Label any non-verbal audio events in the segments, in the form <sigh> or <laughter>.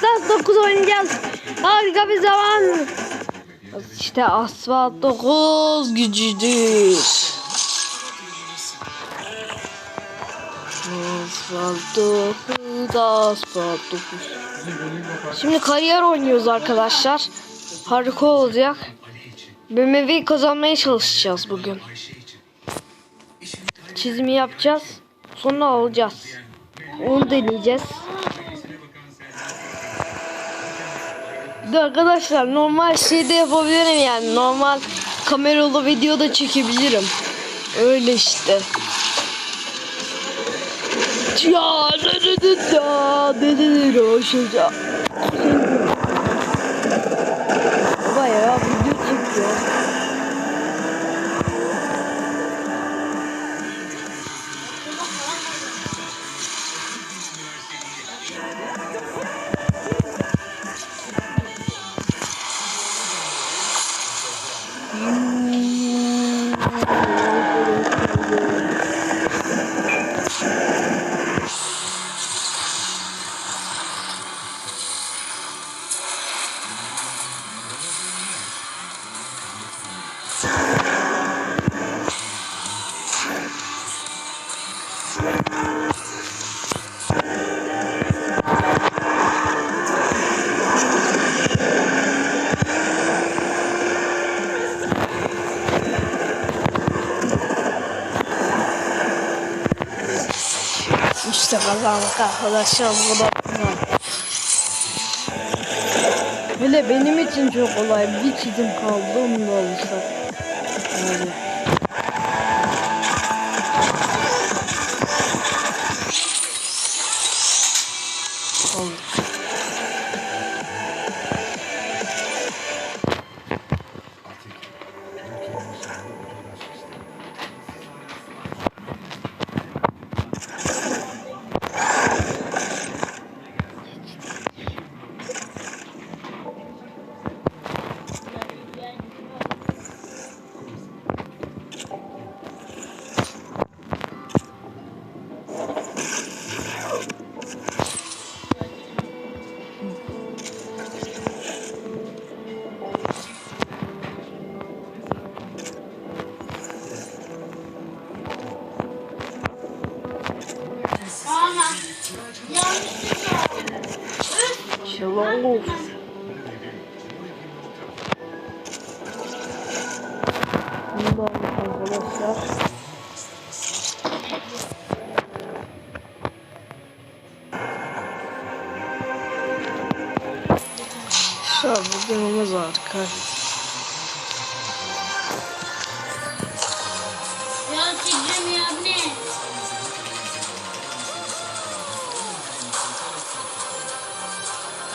Asfalt 9 oynayacağız. Harika bir zaman. İşte Asfalt 9 gücüdür. Asfalt 9, Asfalt 9. Şimdi kariyer oynuyoruz arkadaşlar. Harika olacak. BMW kazanmaya çalışacağız bugün. Çizimi yapacağız. Sonra alacağız. Onu deneyeceğiz. Bir de arkadaşlar normal şeyde yapabilirim yani. Normal kameralı video da çekebilirim. Öyle işte. Ya ne ne ya ne ne ne hoşça. Bayağı video çekiyor. Kazandık arkadaşlar bu da. Hele benim için çok kolay. Bir çizim kaldı onu da alırsak. Öyle.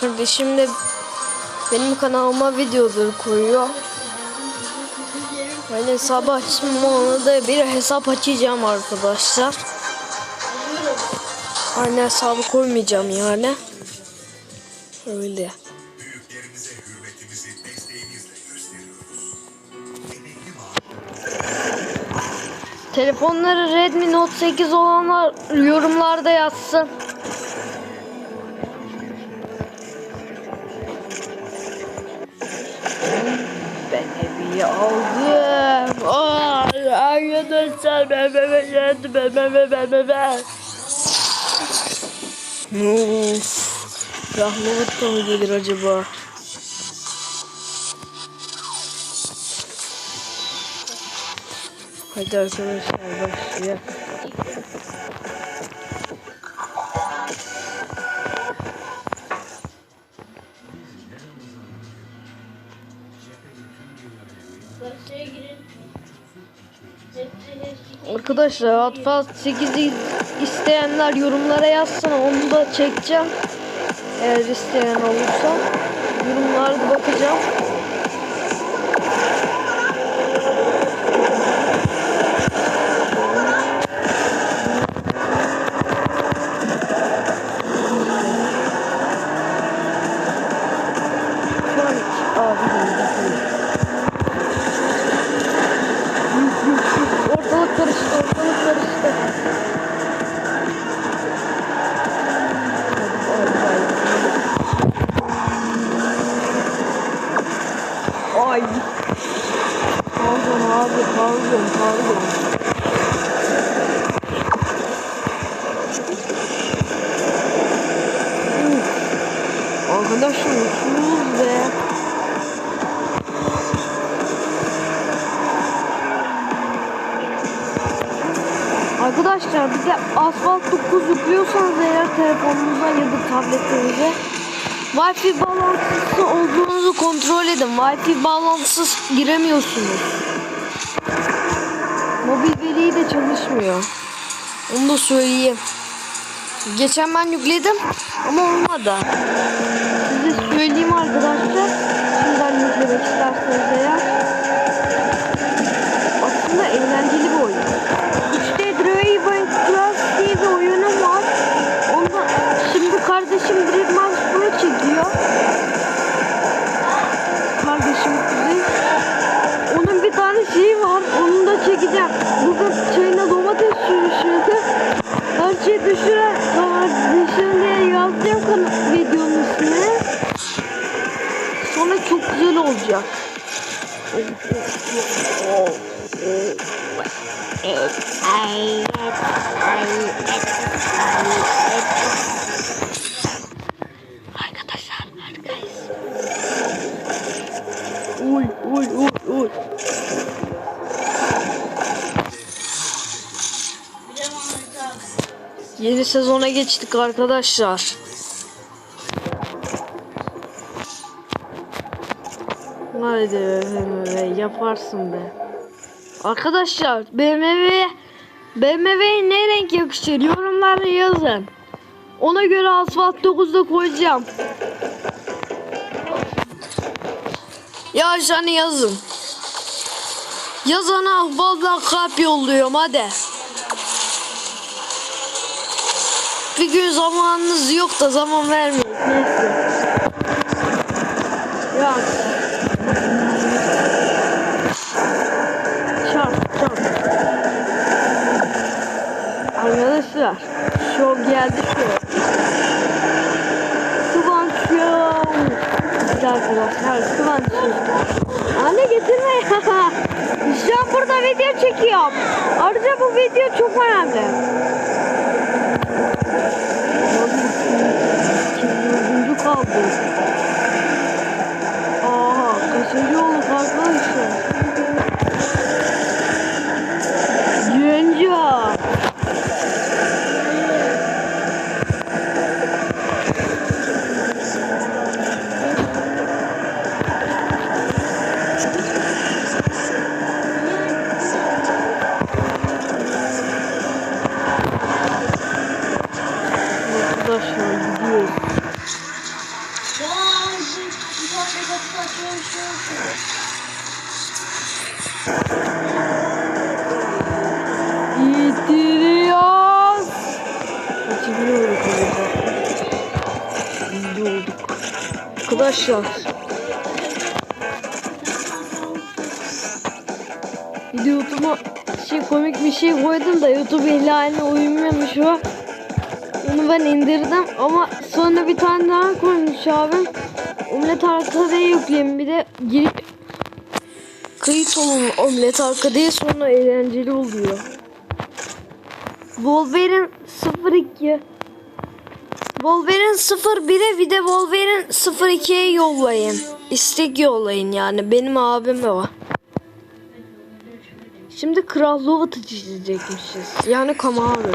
Kardeşim de benim kanalıma videoları koyuyor. Ben hesabı açtım ona da bir hesap açacağım arkadaşlar. Aynı hesabı koymayacağım yani. Öyle. Telefonları Redmi Note 8 olanlar yorumlarda yazsın. Evi aldım. Ay, Arkadaşlar ben ben ben ben ben ben ben ben ben ben. Of. Rahmet mı gelir acaba? Hadi arkadaşlar başlayalım. Arkadaşlar Hotfast 8'i isteyenler yorumlara yazsın onu da çekeceğim. Eğer isteyen olursa yorumlarda bakacağım. Pardon pardon. Uf. Arkadaşlar uçuyoruz be. Arkadaşlar bir de asfalt 9 yüklüyorsanız eğer telefonunuza ya da tabletinize Wi-Fi bağlantısı olduğunuzu kontrol edin. Wi-Fi bağlantısız giremiyorsunuz. Mobil veriyi de çalışmıyor. Onu da söyleyeyim. Geçen ben yükledim ama olmadı. Size söyleyeyim arkadaşlar. Şimdiden yüklemek isterseniz eğer. Aslında eğlenceli bir oyun. İşte Draven Class diye bir oyunum var. Onda şimdi kardeşim Dreadman Pro çekiyor. Kardeşim Kuzey. Onun bir tane şeyi var. Da çekeceğim. Bugün çayına domates sürüşürdü. Her şeyi düşüren kardeşim diye yazacağım videonun ismini. Sonra çok güzel olacak. Arkadaşlar sezona geçtik arkadaşlar. Haydi BMW yaparsın be. Arkadaşlar BMW BMW'ye ne renk yakışır yorumlara yazın. Ona göre asfalt 9'da koyacağım. Yazanı yazın. Yazana vallahi kalp yolluyorum hadi. Bir gün zamanınız yok da zaman vermeyin. Neyse. Ya. Çarp çarp. Arkadaşlar. Şov geldi şov. Kıvanç Show. Hadi arkadaşlar Kıvanç Show. Anne getirme ya. <laughs> Şu an burada video çekiyorum. Ayrıca bu video çok önemli. Yeah. Arkadaşlar. Bir de YouTube'a şey komik bir şey koydum da YouTube ihlaline uymuyormuş o. Onu ben indirdim ama sonra bir tane daha koymuş abim. Omlet arkada yükleyeyim bir de girip kayıt olun omlet arkada sonra eğlenceli oluyor. Wolverine 02 Wolverine 01'e bir de Wolverine 02'ye yollayın. İstek yollayın yani. Benim abim o. Şimdi Kral Lovat'ı çizecekmişiz. Yani Kamaru.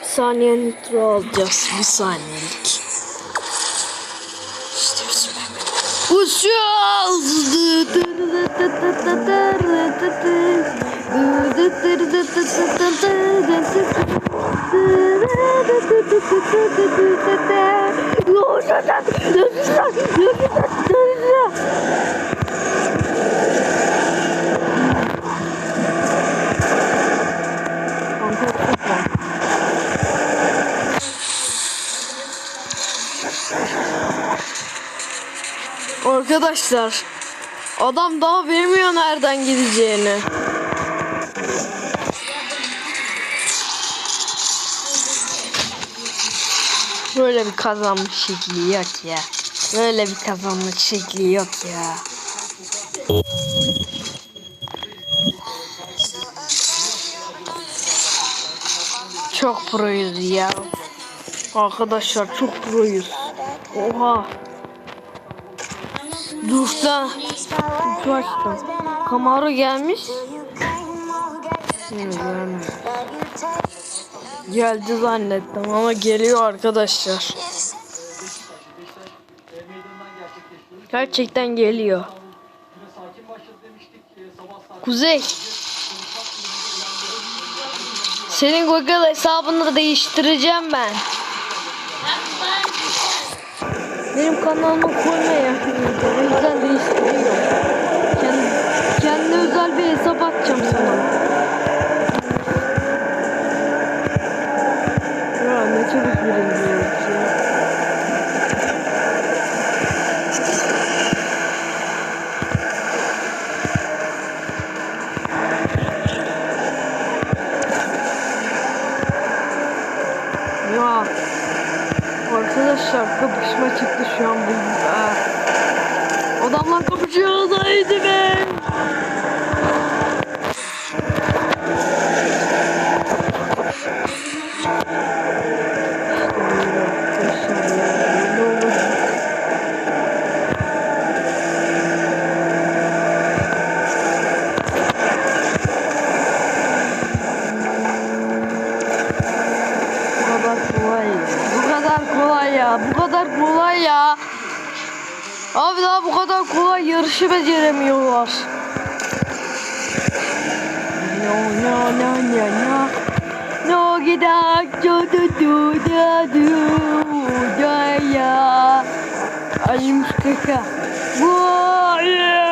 Bir saniye nitro alacağız. Bir saniyelik. Uçuyoruz. Arkadaşlar adam daha bilmiyor nereden gideceğini. Böyle bir kazanmış şekli yok ya. Böyle bir kazanma şekli yok ya. Çok proyuz ya. Arkadaşlar çok proyuz. Oha. Duşta. Duş açtım. Kamaro gelmiş. Şimdi görmedim. Geldi zannettim ama geliyor arkadaşlar. Gerçekten geliyor. Kuzey. Senin Google hesabını değiştireceğim ben. Benim kanalıma koyma ya. O yüzden değiştiriyorum. Kendi, kendi özel bir hesap açacağım sana. Arkadaşlar çıktı şu an bu. Adamlar kapışıyor haydi be. Ya. Abi daha bu kadar kolay yarışı beceremiyorlar. No no no no no. No gidak do do do da do da ya. Alim kaka. Vay güzel.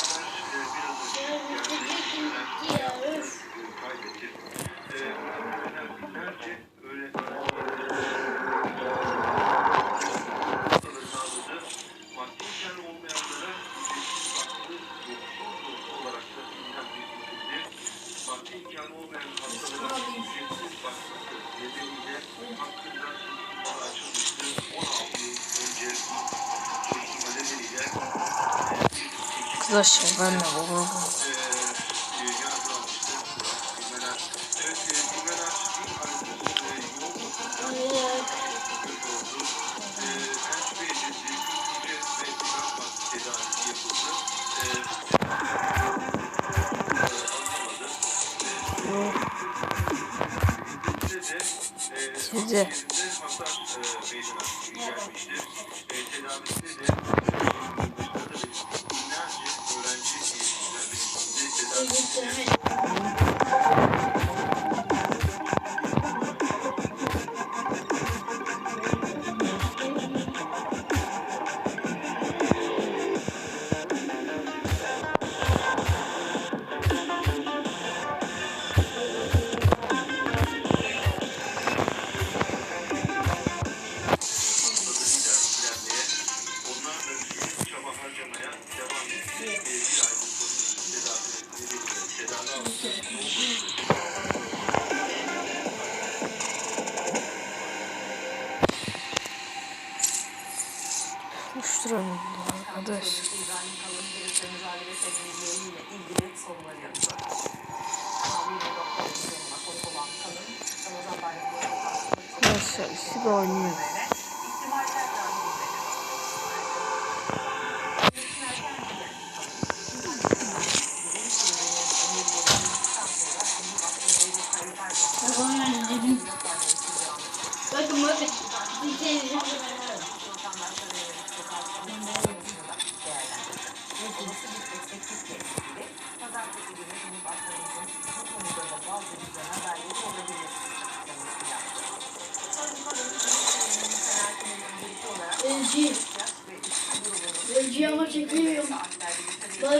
çekim Arkadaşlar ben de Arkadaşlar işi de oynuyor.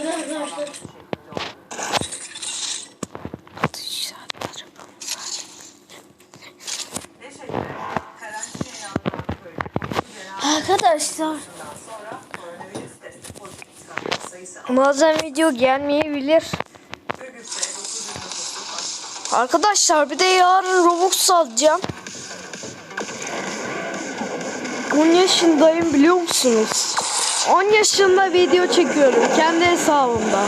Arkadaşlar. Arkadaşlar bazen video gelmeyebilir. Bugünse 900 nüfuslu Arkadaşlar bir de yarın Robux alacağım. 10 yaşındayım biliyor musunuz? 10 yaşında video çekiyorum kendi hesabımda.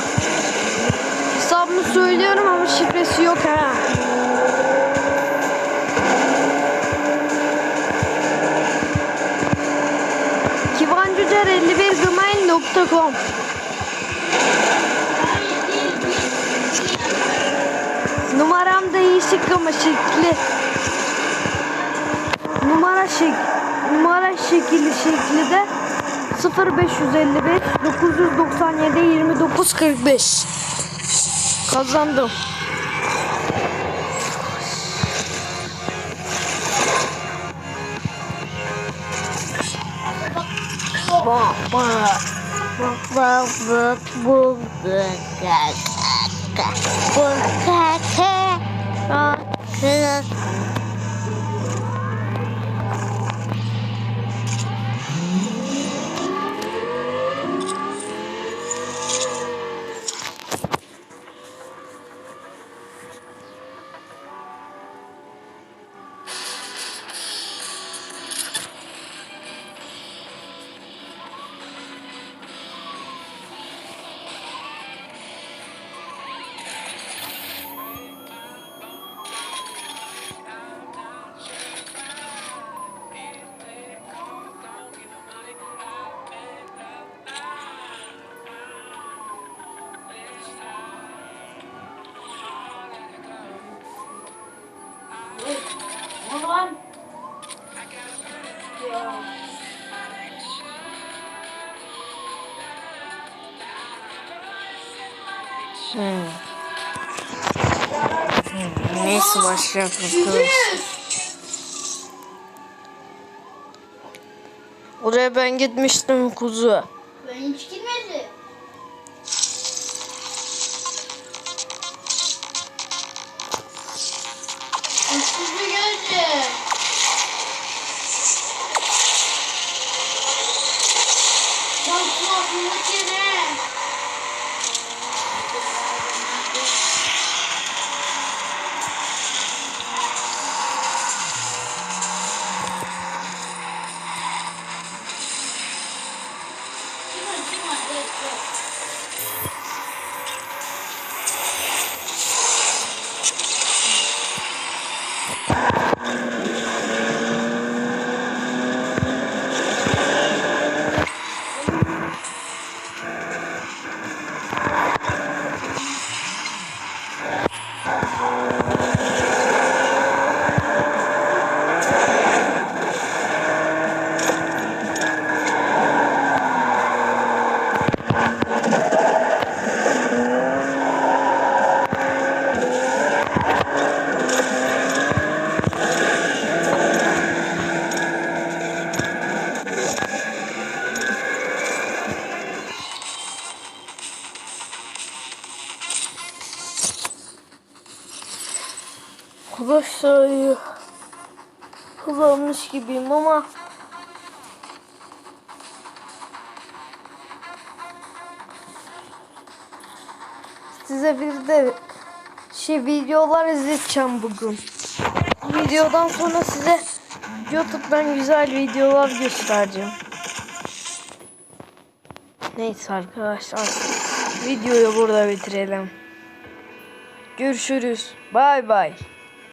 Hesabımı söylüyorum ama şifresi yok ha. kivancıcar51gmail.com Numaram değişik ama şekli. Numara şek numara şekli şekli de 0555 997 29 45. Kazandım. Bak bak bak bak bak bak bak Ulan. Neyse başlayalım. Oraya ben gitmiştim kuzu. Arkadaşlar hız almış gibiyim ama size bir de şey videolar izleteceğim bugün. Bu videodan sonra size YouTube'dan güzel videolar göstereceğim. Neyse arkadaşlar videoyu burada bitirelim. Görüşürüz. Bay bay.